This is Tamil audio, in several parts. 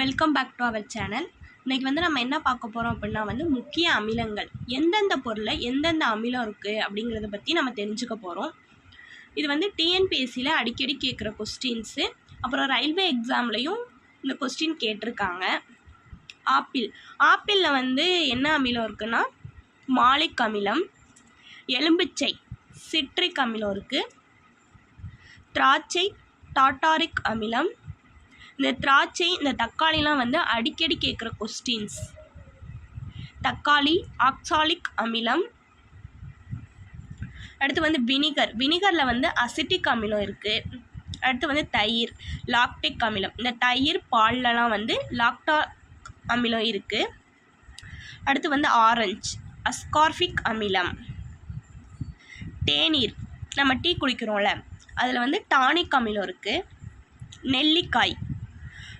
Welcome back to our channel இன்றைக்கி வந்து நம்ம என்ன பார்க்க போகிறோம் அப்படின்னா வந்து முக்கிய அமிலங்கள். எந்தெந்த பொருளில் எந்தெந்த அமிலம் இருக்குது அப்படிங்கிறத பற்றி நம்ம தெரிஞ்சுக்க போகிறோம் இது வந்து டிஎன்பிஎஸ்சியில் அடிக்கடி கேட்குற கொஸ்டின்ஸு அப்புறம் ரயில்வே எக்ஸாம்லேயும் இந்த கொஸ்டின் கேட்டிருக்காங்க. ஆப்பிள் ஆப்பிளில் வந்து என்ன அமிலம் இருக்குன்னா மாலிக் அமிலம் எலும்பிச்சை சிட்ரிக் அமிலம் இருக்குது திராட்சை டாட்டாரிக் அமிலம் இந்த திராட்சை இந்த தக்காளிலாம் வந்து அடிக்கடி கேட்குற கொஸ்டின்ஸ் தக்காளி ஆக்சாலிக் அமிலம். அடுத்து வந்து வினிகர் வினிகரில் வந்து அசிட்டிக் அமிலம் இருக்குது அடுத்து வந்து தயிர் லாக்டிக் அமிலம். இந்த தயிர் பால்லலாம் வந்து லாக்டா அமிலம் இருக்குது அடுத்து வந்து ஆரஞ்சு அஸ்கார்பிக் அமிலம். தேநீர் நம்ம டீ குடிக்கிறோம்ல அதில் வந்து டானிக் அமிலம் இருக்குது நெல்லிக்காய்.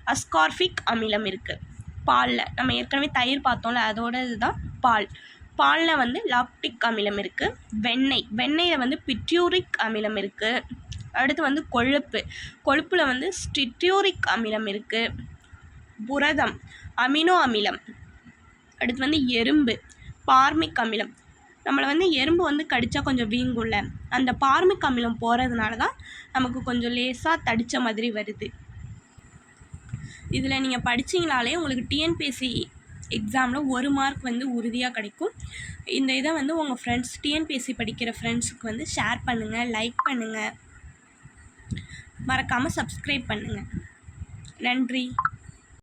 அஸ்கார்பிக் அமிலம் இருக்குது பாலில். நம்ம ஏற்கனவே தயிர் பார்த்தோம்ல அதோட இதுதான் பால். பாலில் வந்து லாப்டிக் அமிலம் இருக்குது வெண்ணெய். வெண்ணெயில் வந்து பிட்யூரிக் அமிலம் இருக்குது அடுத்து வந்து கொழுப்பு. கொழுப்பில் வந்து ஸ்டிட்யூரிக் அமிலம் இருக்குது புரதம். அமினோ அமிலம். அடுத்து வந்து எறும்பு. பார்மிக் அமிலம். நம்மளை வந்து எறும்பு வந்து கடித்தா கொஞ்சம் வீங்கும்ல. அந்த பார்மிக் அமிலம் போகிறதுனால தான் நமக்கு கொஞ்சம் லேசாக தடித்த மாதிரி வருது. இதில் நீங்கள் படிச்சிங்கனாலே உங்களுக்கு டிஎன்பிஎஸ்சி எக்ஸாமில் ஒரு மார்க் வந்து உறுதியாக கிடைக்கும். இந்த இதை வந்து உங்கள் ஃப்ரெண்ட்ஸ் டிஎன்பிஎஸ்சி படிக்கிற ஃப்ரெண்ட்ஸுக்கு வந்து ஷேர் பண்ணுங்கள் லைக் பண்ணுங்கள் மறக்காமல் சப்ஸ்கிரைப் பண்ணுங்கள் நன்றி.